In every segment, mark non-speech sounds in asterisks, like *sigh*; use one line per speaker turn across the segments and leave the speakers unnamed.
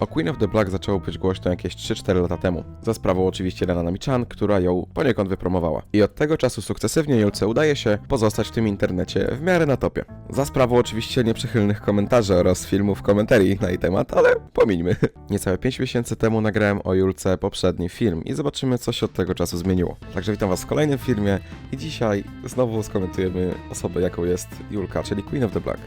O Queen of the Black zaczęło być głośno jakieś 3-4 lata temu, za sprawą oczywiście Lena Nami-chan, która ją poniekąd wypromowała. I od tego czasu sukcesywnie Julce udaje się pozostać w tym internecie w miarę na topie. Za sprawą oczywiście nieprzychylnych komentarzy oraz filmów komentarii na jej temat, ale pomińmy. Niecałe 5 miesięcy temu nagrałem o Julce poprzedni film i zobaczymy co się od tego czasu zmieniło. Także witam was w kolejnym filmie i dzisiaj znowu skomentujemy osobę jaką jest Julka, czyli Queen of the Black.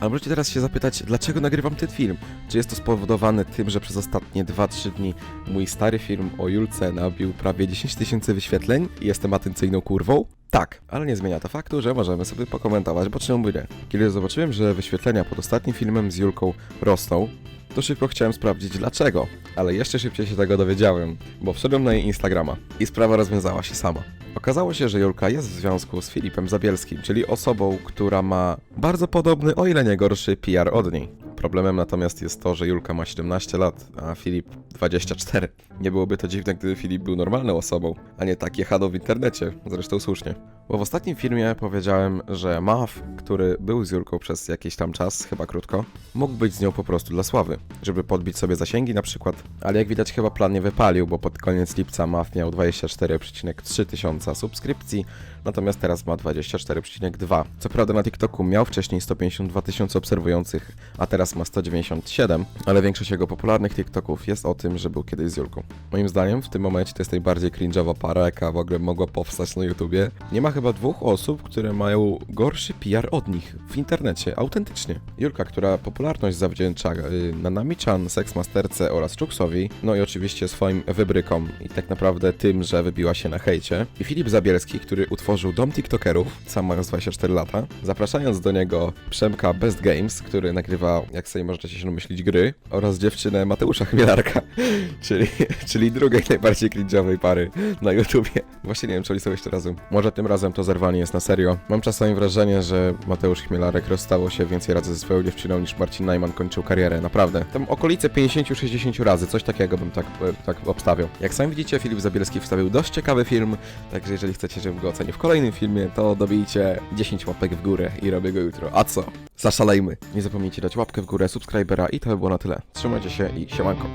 Ale możecie teraz się zapytać, dlaczego nagrywam ten film? Czy jest to spowodowane tym, że przez ostatnie 2-3 dni mój stary film o Julce nabił prawie 10 tysięcy wyświetleń i jestem atencyjną kurwą? Tak, ale nie zmienia to faktu, że możemy sobie pokomentować, bo czemu by nie? Kiedy zobaczyłem, że wyświetlenia pod ostatnim filmem z Julką rosną, to szybko chciałem sprawdzić dlaczego, ale jeszcze szybciej się tego dowiedziałem, bo wszedłem na jej Instagrama i sprawa rozwiązała się sama. Okazało się, że Julka jest w związku z Filipem Zabielskim, czyli osobą, która ma bardzo podobny, o ile nie gorszy PR od niej. Problemem natomiast jest to, że Julka ma 17 lat, a Filip 24. Nie byłoby to dziwne, gdyby Filip był normalną osobą, a nie tak jechano w internecie, zresztą słusznie. Bo w ostatnim filmie powiedziałem, że Mav, który był z Julką przez jakiś tam czas, chyba krótko, mógł być z nią po prostu dla sławy, żeby podbić sobie zasięgi na przykład, ale jak widać chyba plan nie wypalił, bo pod koniec lipca Mav miał 24,3 tysiąca subskrypcji, natomiast teraz ma 24,2. Co prawda na TikToku miał wcześniej 152 tysiące obserwujących, a teraz ma 197, ale większość jego popularnych TikToków jest o tym, że był kiedyś z Julką. Moim zdaniem w tym momencie to jest najbardziej cringe'owa para, jaka w ogóle mogła powstać na YouTubie. Nie ma chyba dwóch osób, które mają gorszy PR od nich w internecie, autentycznie. Julka, która popularność zawdzięcza y, Nanami-chan, Sexmasterce oraz Czuksowi, no i oczywiście swoim wybrykom i tak naprawdę tym, że wybiła się na hejcie. I Filip Zabielski, który utworzył Dom TikTokerów, sam mając 24 lata, zapraszając do niego Przemka Best Games, który nagrywa, jak sobie możecie się domyślić, gry, oraz dziewczynę Mateusza Chmielarka, *laughs* czyli, czyli drugiej najbardziej cringe'owej pary na YouTubie. Właśnie nie wiem, czy oni są jeszcze razem. Może tym razem to zerwanie jest na serio. Mam czasami wrażenie, że Mateusz Chmielarek rozstało się więcej razy ze swoją dziewczyną niż Marcin Najman kończył karierę, naprawdę. Tam okolice 50-60 razy, coś takiego bym tak, e, tak obstawiał. Jak sami widzicie, Filip Zabielski wstawił dość ciekawy film, także jeżeli chcecie, żebym go ocenił w kolejnym filmie, to dobijcie 10 łapek w górę i robię go jutro. A co? Zaszalejmy! Nie zapomnijcie dać łapkę w górę, subskrybera i to by było na tyle. Trzymajcie się i siemanko.